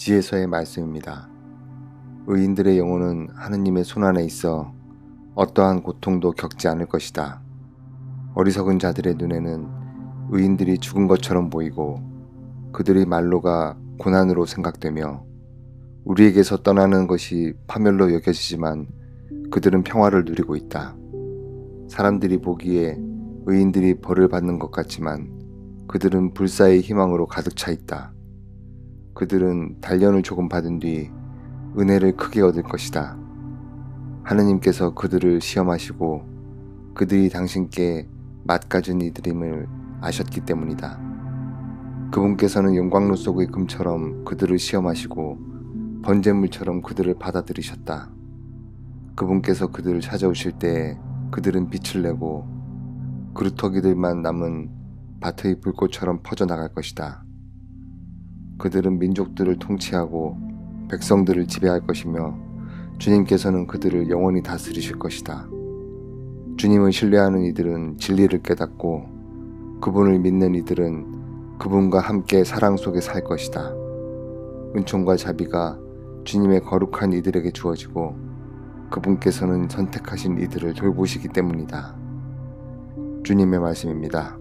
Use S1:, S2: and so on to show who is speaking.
S1: 지혜서의 말씀입니다. 의인들의 영혼은 하느님의 손안에 있어 어떠한 고통도 겪지 않을 것이다. 어리석은 자들의 눈에는 의인들이 죽은 것처럼 보이고 그들의 말로가 고난으로 생각되며 우리에게서 떠나는 것이 파멸로 여겨지지만 그들은 평화를 누리고 있다. 사람들이 보기에 의인들이 벌을 받는 것 같지만 그들은 불사의 희망으로 가득 차 있다. 그들은 단련을 조금 받은 뒤 은혜를 크게 얻을 것이다. 하느님께서 그들을 시험하시고 그들이 당신께 맛가진 이들임을 아셨기 때문이다. 그분께서는 영광로 속의 금처럼 그들을 시험하시고 번제물처럼 그들을 받아들이셨다. 그분께서 그들을 찾아오실 때 그들은 빛을 내고 그루터기들만 남은 밭의 불꽃처럼 퍼져나갈 것이다. 그들은 민족들을 통치하고 백성들을 지배할 것이며 주님께서는 그들을 영원히 다스리실 것이다. 주님을 신뢰하는 이들은 진리를 깨닫고 그분을 믿는 이들은 그분과 함께 사랑 속에 살 것이다. 은총과 자비가 주님의 거룩한 이들에게 주어지고 그분께서는 선택하신 이들을 돌보시기 때문이다. 주님의 말씀입니다.